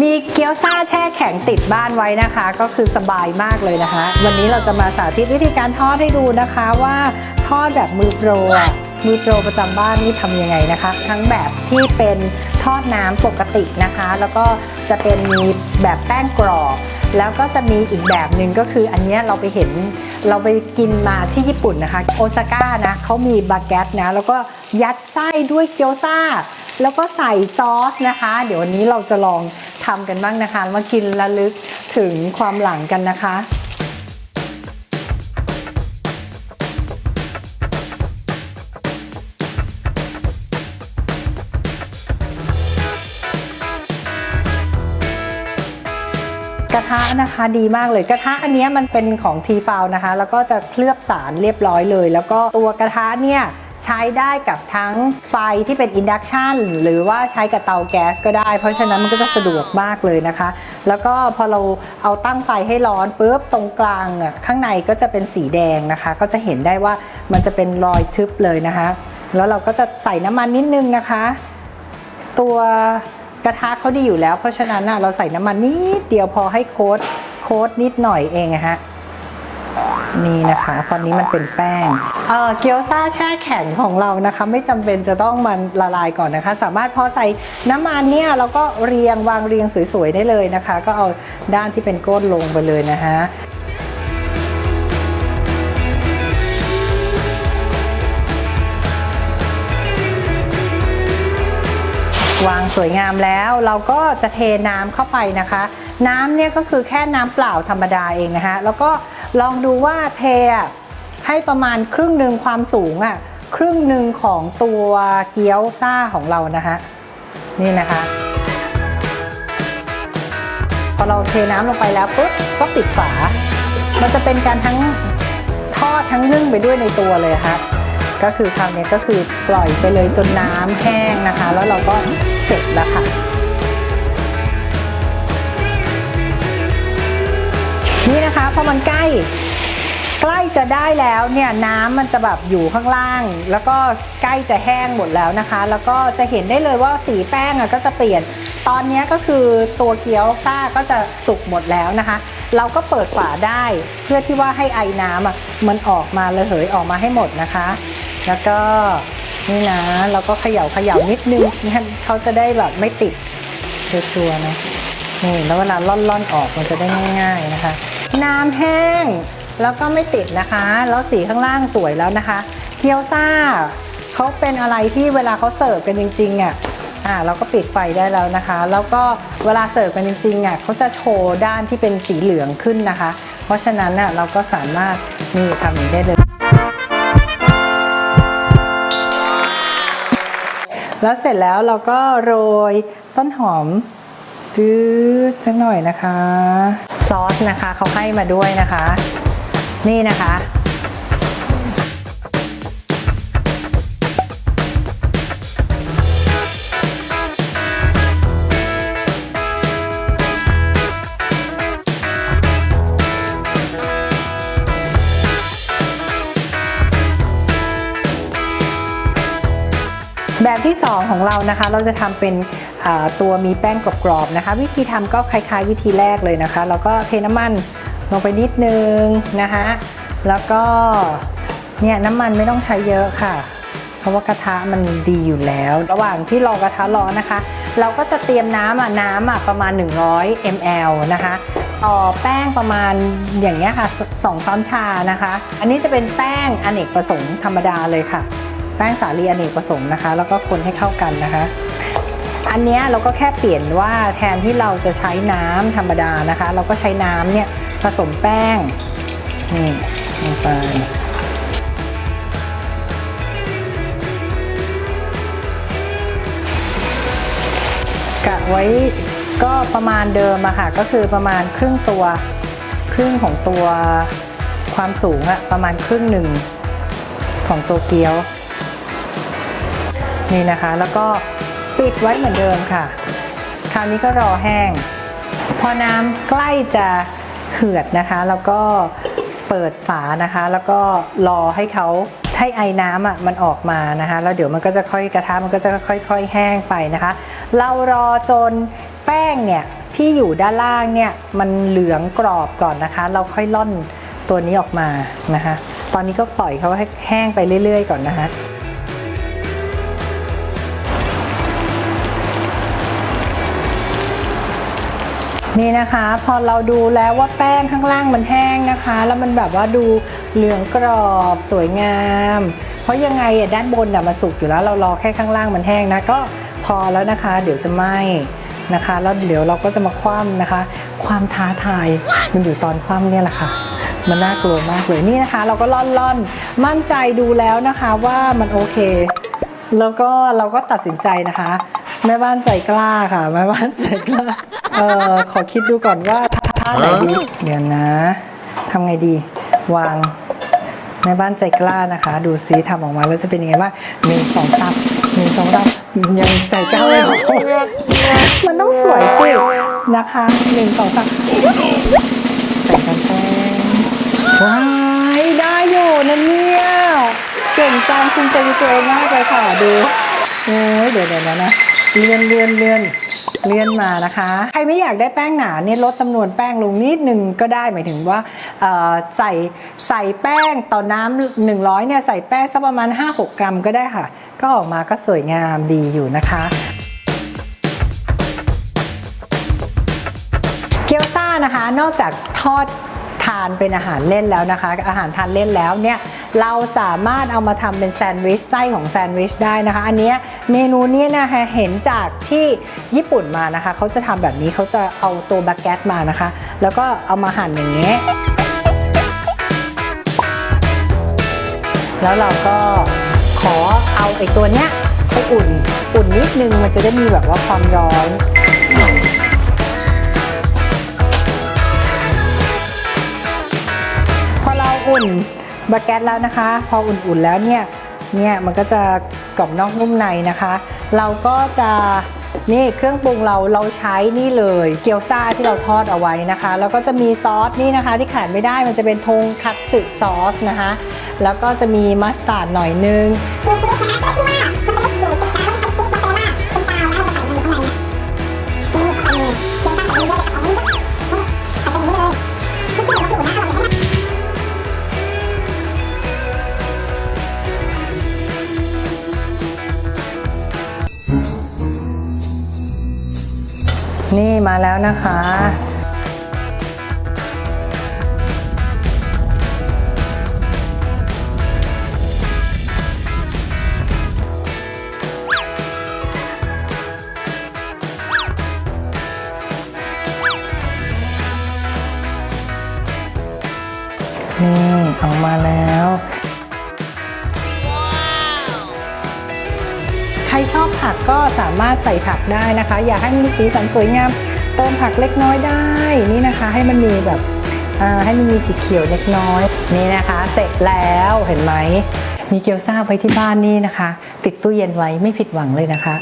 มีเกี๊ยวซ่าแช่แข็งติดบ้านไว้นะคะ ก็คือสบายมากเลยนะคะ วันนี้เราจะมาสาธิตวิธีการทอดให้ดูนะคะว่าทอดแบบมือโปรมือโปรประจำบ้านนี่ทำยังไงนะคะ ทั้งแบบที่เป็นทอดน้ำปกตินะคะ แล้วก็จะเป็นมีแบบแป้งกรอบ แล้วก็จะมีอีกแบบหนึ่งก็คืออันนี้เราไปเห็นเราไปกินมาที่ญี่ปุ่นนะคะ โอซาก้านะเขามีบาเกตนะ แล้วก็ยัดไส้ด้วยเกี๊ยวซ่า แล้วก็ใส่ซอสนะคะ เดี๋ยววันนี้เราจะลอง ทำกันบ้างนะคะ มากินระลึกถึงความหลังกันนะคะกระทะนะคะดีมากเลยกระทะอันนี้มันเป็นของทีฟาวนะคะ แล้วก็จะเคลือบสารเรียบร้อยเลย แล้วก็ตัวกระทะเนี่ย ช้ได้กับทั้งไฟที่เป็นอินดักชันหรือว่าใช้กับเตาแก๊สก็ได้ เพราะฉะนั้นมันก็จะสะดวกมากเลยนะคะ แล้วก็พอเราเอาตั้งไฟให้ร้อนปุ๊บตรงกลางอะข้างในก็จะเป็นสีแดงนะคะ ก็จะเห็นได้ว่ามันจะเป็นรอยทึบเลยนะคะ แล้วเราก็จะใส่น้ำมันนิดนึงนะคะ ตัวกระทะเขาดีอยู่แล้ว เพราะฉะนั้นเราใส่น้ำมันนิดเดียวพอให้โค้ดโค้ดนิดหน่อยเองะฮะ นี่นะคะตอนนี้มันเป็นแป้งเอ่อเกี๊ยวซ่าแช่แข็งของเรานะคะ ไม่จำเป็นจะต้องมันละลายก่อนนะคะ สามารถพอใส่น้ำมันเนี่ยเราก็เรียงวางเรียงสวยๆได้เลยนะคะ ก็เอาด้านที่เป็นก้นลงไปเลยนะฮะวางสวยงามแล้วเราก็จะเทน้ำเข้าไปนะคะ น้ำเนี่ยก็คือแค่น้ำเปล่าธรรมดาเองนะคะแล้วก็ ลองดูว่าเทให้ประมาณครึ่งหนึ่งความสูงอะครึ่งหนึ่งของตัวเกี๊ยวซ่าของเรานะคะนี่นะคะ พอเราเทน้ำลงไปแล้วปุ๊บก็ปิดฝา มันจะเป็นการทั้งทอดทั้งนึ่งไปด้วยในตัวเลยค่ะก็คือคราวนี้ก็คือปล่อยไปเลยจนน้ำแห้งนะคะ แล้วเราก็เสร็จแล้วค่ะ นี่นะคะพอมันใกล้ ใกล้จะได้แล้วเนี่ยน้ำมันจะแบบอยู่ข้างล่าง แล้วก็ใกล้จะแห้งหมดแล้วนะคะ แล้วก็จะเห็นได้เลยว่าสีแป้งอะก็จะเปลี่ยน ตอนนี้ก็คือตัวเกี๊ยวซ่าก็จะสุกหมดแล้วนะคะ เราก็เปิดฝาได้เพื่อที่ว่าให้ไอ้น้ำอะมันออกมาระเหยออกมาให้หมดนะคะ แล้วก็นี่นะเราก็เขย่าเขย่านิดนึงเขาจะได้แบบไม่ติดชัวร์ๆนะ นี่แล้วเวลาล่อนๆออกมันจะได้ง่าย ๆนะคะ น้ำแห้งแล้วก็ไม่ติดนะคะ แล้วสีข้างล่างสวยแล้วนะคะ เกี๊ยวซ่าเขาเป็นอะไรที่เวลาเขาเสิร์ฟกันจริงๆอะอ่าเราก็ปิดไฟได้แล้วนะคะ แล้วก็เวลาเสิร์ฟกันจริงๆอะเขาจะโชว์ด้านที่เป็นสีเหลืองขึ้นนะคะ เพราะฉะนั้นน่ะเราก็สามารถนี่ทำนี้ได้เลย แล้วเสร็จแล้วเราก็โรยต้นหอม จืดสักหน่อยนะคะ ซอสนะคะเขาให้มาด้วยนะคะ นี่นะคะ แบบที่ 2 ของเรานะคะ เราจะทำเป็น ตัวมีแป้งกรอบๆนะคะ วิธีทำก็คล้ายๆ วิธีแรกเลยนะคะ แล้วก็เทน้ำมันลงไปนิดนึงนะคะแล้วก็เนี่ยน้ำมันไม่ต้องใช้เยอะค่ะ เพราะว่ากระทะมันดีอยู่แล้ว ระหว่างที่รอกระทะร้อนนะคะ เราก็จะเตรียมน้ำอะน้ำอะประมาณ 100 ml นะคะต่อแป้งประมาณอย่างเงี้ยค่ะ2ช้อนชานะคะ อันนี้จะเป็นแป้งอเนกประสงค์ธรรมดาเลยค่ะ แป้งสาลีอเนกประสงค์นะคะ แล้วก็คนให้เข้ากันนะคะ อันนี้เราก็แค่เปลี่ยนว่าแทนที่เราจะใช้น้ำธรรมดานะคะ เราก็ใช้น้ำเนี่ยผสมแป้งนี่ลงไปกะไว้ก็ประมาณเดิมอะค่ะ ก็คือประมาณครึ่งตัว ครึ่งของตัวความสูงอะประมาณครึ่งหนึ่งของตัวเกี๊ยว นี่นะคะแล้วก็ ปิดไว้เหมือนเดิมค่ะ คราวนี้ก็รอแห้ง พอน้ำใกล้จะเหือดนะคะ แล้วก็เปิดฝานะคะ แล้วก็รอให้เขาให้ไอ้น้ำอะมันออกมานะคะ แล้วเดี๋ยวมันก็จะค่อยกระทะมันก็จะค่อย ๆ แห้งไปนะคะ เรารอจนแป้งเนี่ยที่ที่อยู่ด้านล่างเนี่ยมันเหลืองกรอบก่อนนะคะ เราค่อยล่อนตัวนี้ออกมานะคะ ตอนนี้ก็ปล่อยเขาให้แห้งไปเรื่อย ๆ ก่อนนะคะ นี่นะคะ พอเราดูแล้วว่าแป้งข้างล่างมันแห้งนะคะ แล้วมันแบบว่าดูเหลืองกรอบสวยงาม เพราะยังไงอะด้านบนอะมันสุกอยู่แล้วเรารอแค่ข้างล่างมันแห้งนะก็พอแล้วนะคะ เดี๋ยวจะไหม้นะคะแล้วเดี๋ยวเราก็จะมาคว่ำนะคะ ความท้าทายมันอยู่ตอนคว่ำเนี่ยแหละค่ะ มันน่ากลัวมากเลยนี่นะคะ เราก็ล่อนล่อนมั่นใจดูแล้วนะคะว่ามันโอเค แล้วก็เราก็ตัดสินใจนะคะ แม่บ้านใจกล้าค่ะแม่บ้านใจกล้า เออขอคิดดูก่อนว่าท่าไหนดีเดี๋ยวนะทำไงดี วางแม่บ้านใจกล้านะคะ ดูซิทำออกมาแล้วจะเป็นยังไงบ้างหนึ่งสองสามหนึ่งสองสามยังใจกล้าไม่พอมันต้องสวยสินะคะหนึ่งสองสามแต่งกันแป้งว้ายได้อยู่นะเนี่ยเก่งจังคุณใจตัวเองมากเลยค่ะดูโอ้ยเดี๋ยวเดี๋ยวนะนะเลื่อนเลื่อนเลื่อน เลื่อนมานะคะ ใครไม่อยากได้แป้งหนาเนี่ยลดจำนวนแป้งลงนิดนึงก็ได้หมายถึงว่าใส่ใส่แป้งต่อน้ำหนึ่งร้อยเนี่ยใส่แป้งสักประมาณ 5-6 กรัมก็ได้ค่ะ ก็ออกมาก็สวยงามดีอยู่นะคะเกี๊ยวซ่านะคะนอกจากทอดทานเป็นอาหารเล่นแล้วนะคะ อาหารทานเล่นแล้วเนี่ย เราสามารถเอามาทำเป็นแซนด์วิชไส้ของแซนด์วิชได้นะคะ อันนี้เมนูนี้นะคะเห็นจากที่ญี่ปุ่นมานะคะ เขาจะทำแบบนี้เขาจะเอาตัวบาเกตมานะคะ แล้วก็เอามาหั่นอย่างนี้ยแล้วเราก็ขอเอาไอ้ตัวเนี้ยไปอุ่นอุ่นนิดนึงมันจะได้มีแบบว่าความร้อนพอเราอุ่น บาแกตแล้วนะคะ พออุ่นๆแล้วเนี่ยเนี่ยมันก็จะกรอบนอกนุ่มในนะคะ เราก็จะนี่เครื่องปรุงเราเราใช้นี่เลยเกี๊ยวซ่าที่เราทอดเอาไว้นะคะ แล้วก็จะมีซอสนี่นะคะ ที่ขาดไม่ได้มันจะเป็นทงคัตสึซอสนะคะ แล้วก็จะมีมัสตาร์ดหน่อยนึงคือชีวิตนะคะก็ที่ว่า แล้วนะคะ นี่ออกมาแล้วใครชอบผักก็สามารถใส่ผักได้นะคะ อยากให้มีสีสันสวยงามเติมผักเล็กน้อยได้นี่นะคะ ให้มันมีแบบให้มันมีสีเขียวเล็กน้อย นี่นะคะ เสร็จแล้วเห็นไหมมีเกี๊ยวซ่าไว้ที่บ้านนี่นะคะ ติดตู้เย็นไว้ไม่ผิดหวังเลยนะคะ